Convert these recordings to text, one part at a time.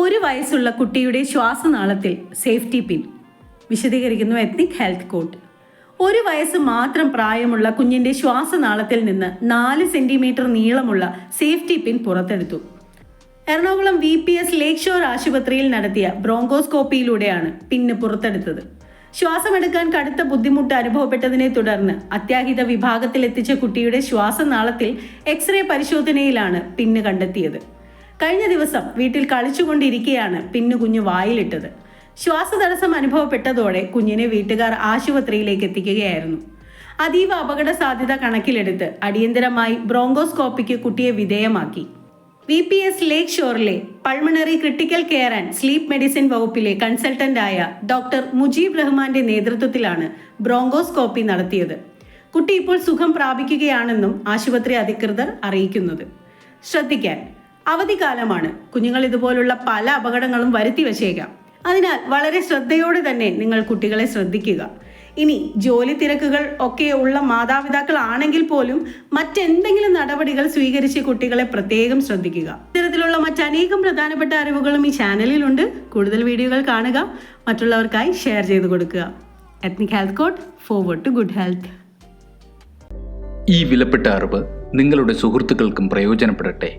ഒരു വയസ്സുള്ള കുട്ടിയുടെ ശ്വാസനാളത്തിൽ സേഫ്റ്റി പിൻ വിശദീകരിക്കുന്നു എത്നിക് ഹെൽത്ത് കോഡ്. ഒരു വയസ്സ് മാത്രം പ്രായമുള്ള കുഞ്ഞിന്റെ ശ്വാസനാളത്തിൽ നിന്ന് നാല് സെന്റിമീറ്റർ നീളമുള്ള സേഫ്റ്റി പിൻ പുറത്തെടുത്തു. Ernakulam V P S Lakeshore ആശുപത്രിയിൽ നടത്തിയ ബ്രോങ്കോസ്കോപ്പിയിലൂടെയാണ് പിന്ന് പുറത്തെടുത്തത്. ശ്വാസമെടുക്കാൻ കടുത്ത ബുദ്ധിമുട്ട് അനുഭവപ്പെട്ടതിനെ തുടർന്ന് അത്യാഹിത വിഭാഗത്തിൽ എത്തിച്ച കുട്ടിയുടെ ശ്വാസനാളത്തിൽ എക്സ്റേ പരിശോധനയിലാണ് പിന്ന് കണ്ടെത്തിയത്. കഴിഞ്ഞ ദിവസം വീട്ടിൽ കളിച്ചുകൊണ്ടിരിക്കെയാണ് പിന്നു കുഞ്ഞു വായിലിട്ടത്. ശ്വാസതടസ്സം അനുഭവപ്പെട്ടതോടെ കുഞ്ഞിനെ വീട്ടുകാർ ആശുപത്രിയിലേക്ക് എത്തിക്കുകയായിരുന്നു. അതീവ അപകട സാധ്യത കണക്കിലെടുത്ത് അടിയന്തരമായി ബ്രോങ്കോസ്കോപ്പിക്ക് കുട്ടിയെ വിധേയമാക്കി. V P S lake ഷോറിലെ pulmonary critical care and sleep medicine വകുപ്പിലെ കൺസൾട്ടന്റായ ഡോക്ടർ മുജീബ് റഹ്മാന്റെ നേതൃത്വത്തിലാണ് ബ്രോങ്കോസ്കോപ്പി നടത്തിയത്. കുട്ടി ഇപ്പോൾ സുഖം പ്രാപിക്കുകയാണെന്നും ആശുപത്രി അധികൃതർ അറിയിക്കുന്നത്. ശ്രദ്ധിക്കാൻ അവധിക്കാലമാണ്. കുഞ്ഞുങ്ങൾ ഇതുപോലുള്ള പല അപകടങ്ങളും വരുത്തി വച്ചേക്കാം. അതിനാൽ വളരെ ശ്രദ്ധയോടെ തന്നെ നിങ്ങൾ കുട്ടികളെ ശ്രദ്ധിക്കുക. ഇനി ജോലി തിരക്കുകൾ ഒക്കെ ഉള്ള മാതാപിതാക്കളാണെങ്കിൽ പോലും മറ്റെന്തെങ്കിലും നടപടികൾ സ്വീകരിച്ച് കുട്ടികളെ പ്രത്യേകം ശ്രദ്ധിക്കുക. ഇത്തരത്തിലുള്ള മറ്റനേകം പ്രധാനപ്പെട്ട അറിവുകളും ഈ ചാനലിലുണ്ട്. കൂടുതൽ വീഡിയോകൾ കാണുക. മറ്റുള്ളവർക്കായി ഷെയർ ചെയ്ത് കൊടുക്കുക. Ethnic health code forward to good health ഈ വിലപ്പെട്ട അറിവ് നിങ്ങളുടെ സുഹൃത്തുക്കൾക്കും പ്രയോജനപ്പെടട്ടെ.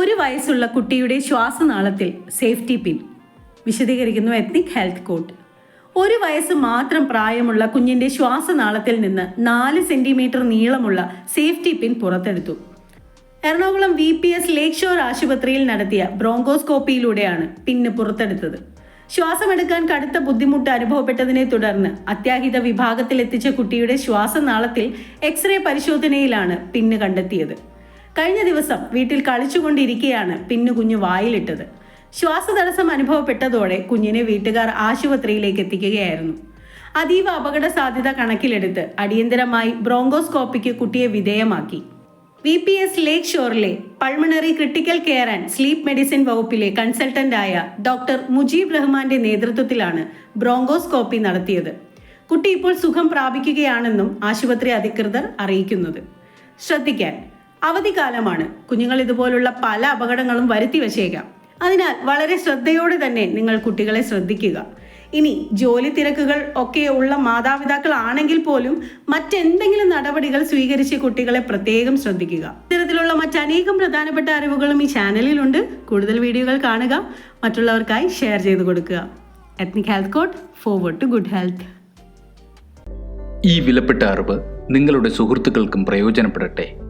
ഒരു വയസ്സുള്ള കുട്ടിയുടെ ശ്വാസനാളത്തിൽ സേഫ്റ്റി പിൻ വിശദീകരിക്കുന്നു എത്നിക് ഹെൽത്ത് കോഡ്. ഒരു വയസ്സ് മാത്രം പ്രായമുള്ള കുഞ്ഞിന്റെ ശ്വാസനാളത്തിൽ നിന്ന് നാല് സെന്റിമീറ്റർ നീളമുള്ള സേഫ്റ്റി പിൻ പുറത്തെടുത്തു. Ernakulam V P S Lakeshore ആശുപത്രിയിൽ നടത്തിയ ബ്രോങ്കോസ്കോപ്പിയിലൂടെയാണ് പിന്ന് പുറത്തെടുത്തത്. ശ്വാസമെടുക്കാൻ കടുത്ത ബുദ്ധിമുട്ട് അനുഭവപ്പെട്ടതിനെ തുടർന്ന് അത്യാഹിത വിഭാഗത്തിൽ എത്തിച്ച കുട്ടിയുടെ ശ്വാസനാളത്തിൽ എക്സ്റേ പരിശോധനയിലാണ് പിന്ന് കണ്ടെത്തിയത്. കഴിഞ്ഞ ദിവസം വീട്ടിൽ കളിച്ചുകൊണ്ടിരിക്കെയാണ് പിന്നു കുഞ്ഞു വായിലിട്ടത്. ശ്വാസതടസ്സം അനുഭവപ്പെട്ടതോടെ കുഞ്ഞിനെ വീട്ടുകാർ ആശുപത്രിയിലേക്ക് എത്തിക്കുകയായിരുന്നു. അതീവ അപകട സാധ്യത കണക്കിലെടുത്ത് അടിയന്തരമായി ബ്രോങ്കോസ്കോപ്പിക്ക് കുട്ടിയെ വിധേയമാക്കി. V P S lake ഷോറിലെ pulmonary critical care and sleep medicine വകുപ്പിലെ കൺസൾട്ടന്റായ ഡോക്ടർ മുജീബ് റഹ്മാന്റെ നേതൃത്വത്തിലാണ് ബ്രോങ്കോസ്കോപ്പി നടത്തിയത്. കുട്ടി ഇപ്പോൾ സുഖം പ്രാപിക്കുകയാണെന്നും ആശുപത്രി അധികൃതർ അറിയിക്കുന്നത്. ശ്രദ്ധിക്കാൻ അവധിക്കാലമാണ്. കുഞ്ഞുങ്ങൾ ഇതുപോലുള്ള പല അപകടങ്ങളും വരുത്തി വച്ചേക്കാം. അതിനാൽ വളരെ ശ്രദ്ധയോടെ തന്നെ നിങ്ങൾ കുട്ടികളെ ശ്രദ്ധിക്കുക. ഇനി ജോലി തിരക്കുകൾ ഒക്കെ ഉള്ള മാതാപിതാക്കളാണെങ്കിൽ പോലും മറ്റെന്തെങ്കിലും നടപടികൾ സ്വീകരിച്ച് കുട്ടികളെ പ്രത്യേകം ശ്രദ്ധിക്കുക. ഇത്തരത്തിലുള്ള മറ്റനേകം പ്രധാനപ്പെട്ട അറിവുകളും ഈ ചാനലിലുണ്ട്. കൂടുതൽ വീഡിയോകൾ കാണുക. മറ്റുള്ളവർക്കായി ഷെയർ ചെയ്ത് കൊടുക്കുക. Ethnic health code forward to good health ഈ വിലപ്പെട്ട അറിവ് നിങ്ങളുടെ സുഹൃത്തുക്കൾക്കും പ്രയോജനപ്പെടട്ടെ.